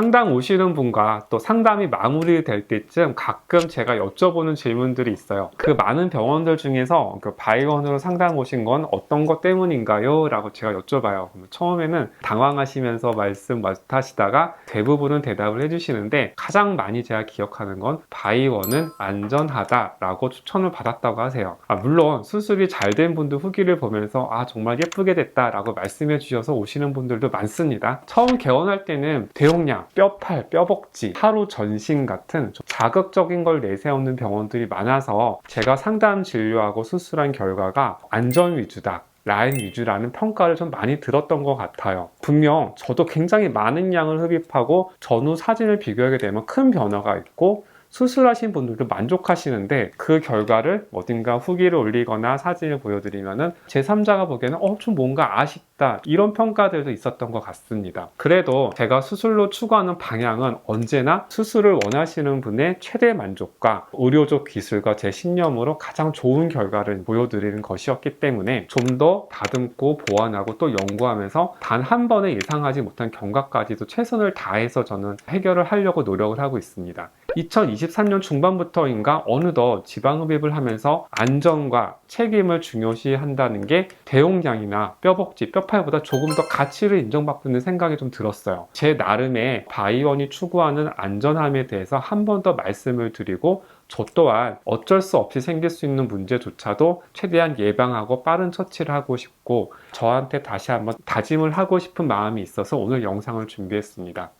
상담 오시는 분과 또 상담이 마무리될 때쯤 가끔 제가 여쭤보는 질문들이 있어요. 그 많은 병원들 중에서 그 바이원으로 상담 오신 건 어떤 것 때문인가요? 라고 제가 여쭤봐요. 처음에는 당황하시면서 말씀 못하시다가 대부분은 대답을 해주시는데 가장 많이 제가 기억하는 건 바이원은 안전하다라고 추천을 받았다고 하세요. 아, 물론 수술이 잘 된 분들 후기를 보면서 아 정말 예쁘게 됐다라고 말씀해 주셔서 오시는 분들도 많습니다. 처음 개원할 때는 대용량, 뼈팔, 뼈복지, 하루 전신 같은 좀 자극적인 걸 내세우는 병원들이 많아서 제가 상담 진료하고 수술한 결과가 안전 위주다. 라인 위주라는 평가를 좀 많이 들었던 것 같아요. 분명 저도 굉장히 많은 양을 흡입하고 전후 사진을 비교하게 되면 큰 변화가 있고 수술하신 분들도 만족하시는데 그 결과를 어딘가 후기를 올리거나 사진을 보여드리면은 제3자가 보기에는 어, 좀 뭔가 아쉽다. 이런 평가들도 있었던 것 같습니다. 그래도 제가 수술로 추구하는 방향은 언제나 수술을 원하시는 분의 최대 만족과 의료적 기술과 제 신념으로 가장 좋은 결과를 보여드리는 것이었기 때문에 좀 더 다듬고 보완하고 또 연구하면서 단 한 번에 예상하지 못한 경과까지도 최선을 다해서 저는 해결을 하려고 노력을 하고 있습니다. 2023년 중반부터인가 어느덧 지방흡입을 하면서 안전과 책임을 중요시 한다는 게 대용량이나 뼈복지, 뼈팔보다 조금 더 가치를 인정받는 생각이 좀 들었어요. 제 나름의 바이원이 추구하는 안전함에 대해서 한 번 더 말씀을 드리고 저 또한 어쩔 수 없이 생길 수 있는 문제조차도 최대한 예방하고 빠른 처치를 하고 싶고 저한테 다시 한번 다짐을 하고 싶은 마음이 있어서 오늘 영상을 준비했습니다.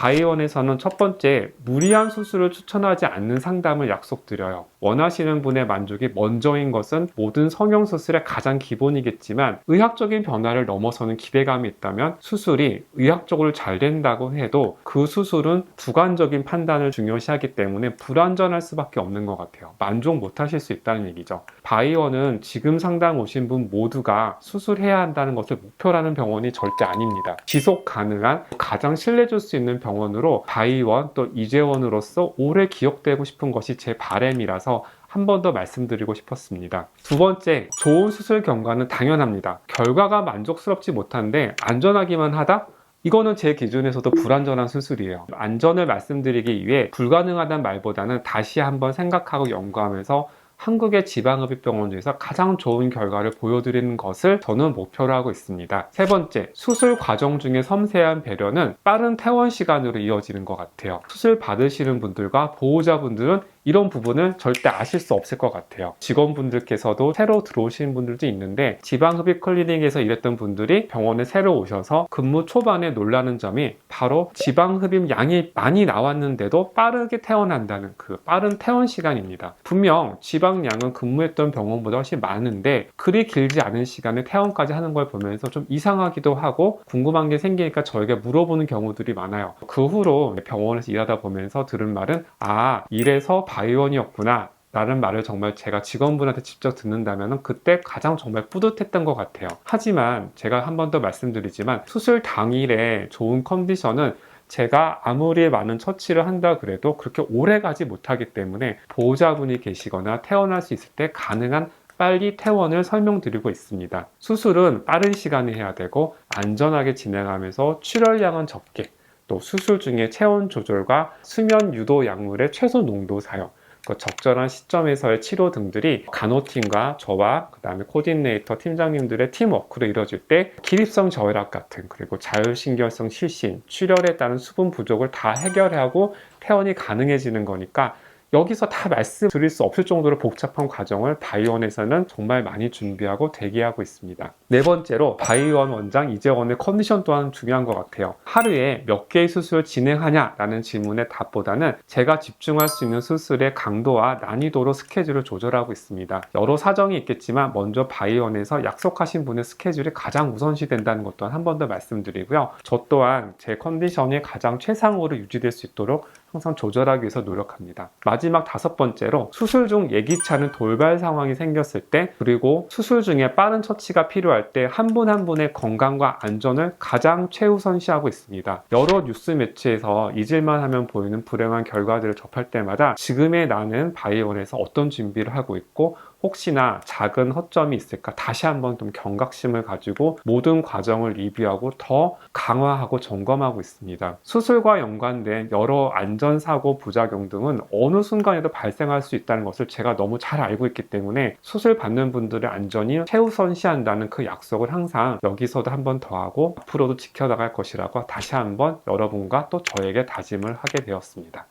바이원에서는 첫 번째, 무리한 수술을 추천하지 않는 상담을 약속드려요. 원하시는 분의 만족이 먼저인 것은 모든 성형수술의 가장 기본이겠지만 의학적인 변화를 넘어서는 기대감이 있다면 수술이 의학적으로 잘 된다고 해도 그 수술은 주관적인 판단을 중요시하기 때문에 불안전할 수밖에 없는 것 같아요. 만족 못 하실 수 있다는 얘기죠. 바이원은 지금 상담 오신 분 모두가 수술해야 한다는 것을 목표라는 병원이 절대 아닙니다. 지속 가능한 가장 신뢰줄 수 있는 병원 으로 바이원 또 이재원으로서 오래 기억되고 싶은 것이 제 바램이라서 한번더 말씀드리고 싶었습니다. 두 번째, 좋은 수술 경과는 당연합니다. 결과가 만족스럽지 못한데 안전하기만 하다? 이거는 제 기준에서도 불안전한 수술이에요. 안전을 말씀드리기 위해 불가능하다는 말보다는 다시 한번 생각하고 연구하면서 한국의 지방흡입병원 중에서 가장 좋은 결과를 보여드리는 것을 저는 목표로 하고 있습니다. 세 번째, 수술 과정 중에 섬세한 배려는 빠른 퇴원 시간으로 이어지는 것 같아요. 수술 받으시는 분들과 보호자분들은 이런 부분을 절대 아실 수 없을 것 같아요. 직원분들께서도 새로 들어오신 분들도 있는데 지방흡입 클리닉에서 일했던 분들이 병원에 새로 오셔서 근무 초반에 놀라는 점이 바로 지방흡입 양이 많이 나왔는데도 빠르게 퇴원한다는 그 빠른 퇴원 시간입니다. 분명 지방량은 근무했던 병원보다 훨씬 많은데 그리 길지 않은 시간에 퇴원까지 하는 걸 보면서 좀 이상하기도 하고 궁금한 게 생기니까 저에게 물어보는 경우들이 많아요. 그 후로 병원에서 일하다 보면서 들은 말은 아 이래서 바이원이었구나 라는 말을 정말 제가 직원분한테 직접 듣는다면 그때 가장 정말 뿌듯했던 것 같아요. 하지만 제가 한 번 더 말씀드리지만 수술 당일에 좋은 컨디션은 제가 아무리 많은 처치를 한다 그래도 그렇게 오래 가지 못하기 때문에 보호자분이 계시거나 퇴원할 수 있을 때 가능한 빨리 퇴원을 설명드리고 있습니다. 수술은 빠른 시간에 해야 되고 안전하게 진행하면서 출혈량은 적게 또 수술 중에 체온 조절과 수면 유도 약물의 최소 농도 사용 그 적절한 시점에서의 치료 등들이 간호팀과 저와 그 다음에 코디네이터 팀장님들의 팀워크로 이루어질 때 기립성 저혈압 같은 그리고 자율신경성 실신, 출혈에 따른 수분 부족을 다 해결하고 퇴원이 가능해지는 거니까 여기서 다 말씀드릴 수 없을 정도로 복잡한 과정을 바이원에서는 정말 많이 준비하고 대기하고 있습니다. 네 번째로 바이원 원장 이재원의 컨디션 또한 중요한 것 같아요. 하루에 몇 개의 수술을 진행하냐라는 질문의 답보다는 제가 집중할 수 있는 수술의 강도와 난이도로 스케줄을 조절하고 있습니다. 여러 사정이 있겠지만 먼저 바이원에서 약속하신 분의 스케줄이 가장 우선시 된다는 것 또한 한 번 더 말씀드리고요. 저 또한 제 컨디션이 가장 최상으로 유지될 수 있도록 항상 조절하기 위해서 노력합니다. 마지막 다섯 번째로 수술 중 예기치 않은 돌발 상황이 생겼을 때 그리고 수술 중에 빠른 처치가 필요할 때 한 분한 분의 건강과 안전을 가장 최우선시하고 있습니다. 여러 뉴스 매체에서 잊을만 하면 보이는 불행한 결과들을 접할 때마다 지금의 나는 바이올에서 어떤 준비를 하고 있고 혹시나 작은 허점이 있을까 다시 한번 좀 경각심을 가지고 모든 과정을 리뷰하고 더 강화하고 점검하고 있습니다. 수술과 연관된 여러 안전사고 부작용 등은 어느 순간에도 발생할 수 있다는 것을 제가 너무 잘 알고 있기 때문에 수술 받는 분들의 안전이 최우선시한다는 그 약속을 항상 여기서도 한 번 더 하고 앞으로도 지켜나갈 것이라고 다시 한번 여러분과 또 저에게 다짐을 하게 되었습니다.